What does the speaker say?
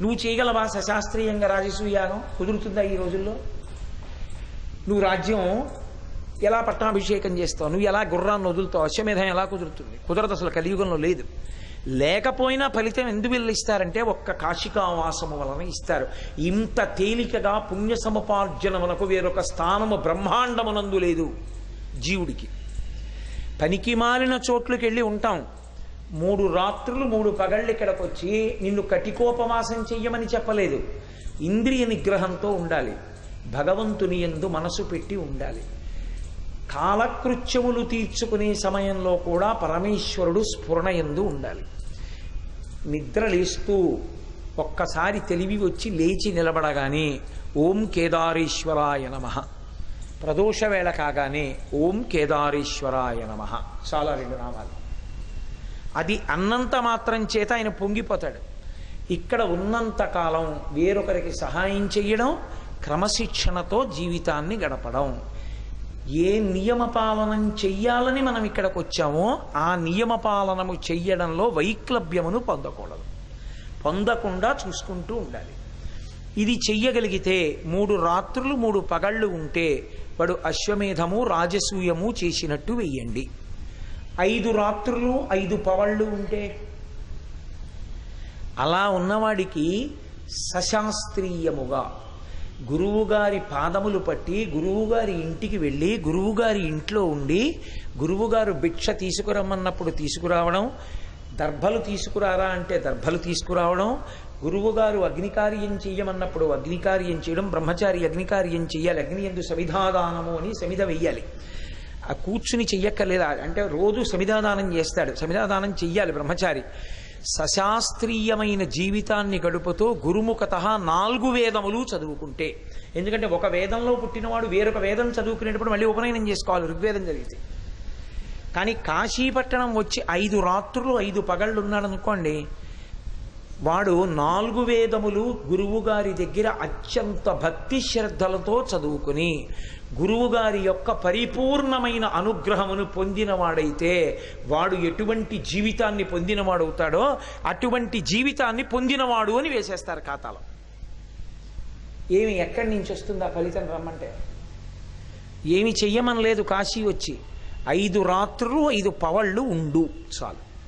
నువ్వు చేయగలవా? సశాస్త్రీయంగా రాజసూయాగం కుదురుతుందా ఈ రోజుల్లో? నువ్వు రాజ్యం ఎలా పట్టాభిషేకం చేస్తావు? నువ్వు ఎలా గుర్రాన్ని వదులుతావు? అశ్వమేధం ఎలా కుదురుతుంది? కుదరదు అసలు కలియుగంలో లేదు. లేకపోయినా ఫలితం ఎందుకు వీళ్ళు ఇస్తారంటే ఒక్క కాశికావాసము వలన ఇస్తారు. ఇంత తేలికగా పుణ్య సముపార్జనమునకు వేరొక స్థానము బ్రహ్మాండమునందు లేదు జీవుడికి. పనికి మాలిన చోట్లకి వెళ్ళి ఉంటాం. మూడు రాత్రులు మూడు పగళ్ళు ఇక్కడికి వచ్చి నిన్ను కటికోపవాసం చెయ్యమని చెప్పలేదు. ఇంద్రియ నిగ్రహంతో ఉండాలి. భగవంతుని ఎందు మనసు పెట్టి ఉండాలి. కాలకృత్యములు తీర్చుకునే సమయంలో కూడా పరమేశ్వరుడు స్ఫురణ ఎందు ఉండాలి. నిద్ర లేస్తూ ఒక్కసారి తెలివి వచ్చి లేచి నిలబడగానే ఓం కేదారేశ్వరాయ నమ. ప్రదోష వేళ కాగానే ఓం కేదారేశ్వరాయ నమ. చాలా రెండు నామాలు. అది అన్నంత మాత్రం చేత ఆయన పొంగిపోతాడు. ఇక్కడ ఉన్నంత కాలం వేరొకరికి సహాయం చేయడం క్రమశిక్షణతో జీవితాన్ని గడపడం. ఏ నియమపాలనం చెయ్యాలని మనం ఇక్కడికి వచ్చామో ఆ నియమపాలనము చెయ్యడంలో వైక్లభ్యమును పొందకూడదు. పొందకుండా చూసుకుంటూ ఉండాలి. ఇది చెయ్యగలిగితే మూడు రాత్రులు మూడు పగళ్ళు ఉంటే వాడు అశ్వమేధము రాజసూయము చేసినట్టు వెయ్యండి. ఐదు రాత్రులు ఐదు పవళ్ళు ఉంటే. అలా ఉన్నవాడికి సశాస్త్రీయముగా గురువుగారి పాదములు పట్టి గురువుగారి ఇంటికి వెళ్ళి గురువుగారి ఇంట్లో ఉండి గురువుగారు భిక్ష తీసుకురమ్మన్నప్పుడు తీసుకురావడం దర్భలు తీసుకురారా అంటే దర్భలు తీసుకురావడం గురువుగారు అగ్నికార్యం చెయ్యమన్నప్పుడు అగ్నికార్యం చేయడం బ్రహ్మచారి అగ్నికార్యం చెయ్యాలి అగ్ని ఎందు సమిధాదానము అని సమిధ వెయ్యాలి. ఆ కూర్చుని చెయ్యక్కర్లేదా? అంటే రోజు సమిధాదానం చేస్తాడు. సమిధాదానం చెయ్యాలి బ్రహ్మచారి. సశాస్త్రీయమైన జీవితాన్ని గడుపుతూ గురుముఖత నాలుగు వేదములు చదువుకుంటే. ఎందుకంటే ఒక వేదంలో పుట్టినవాడు వేరొక వేదం చదువుకునేటప్పుడు మళ్ళీ ఉపనయనం చేసుకోవాలి ఋగ్వేదం జరిగితే కానీ కాశీపట్టణం వచ్చి ఐదు రాత్రులు ఐదు పగళ్ళు ఉన్నాడనుకోండి వాడు నాలుగు వేదములు గురువుగారి దగ్గర అత్యంత భక్తి శ్రద్ధలతో చదువుకుని గురువుగారి యొక్క పరిపూర్ణమైన అనుగ్రహమును పొందినవాడైతే వాడు ఎటువంటి జీవితాన్ని పొందినవాడవుతాడో అటువంటి జీవితాన్ని పొందినవాడు అని వేసేస్తారు ఖాతాలో. ఏమి ఎక్కడి నుంచి వస్తుంది ఆ ఫలితం రమ్మంటే? ఏమి చెయ్యమనలేదు కాశీ వచ్చి. ఐదు రాత్రులు ఐదు పవళ్ళు ఉండు చాలు.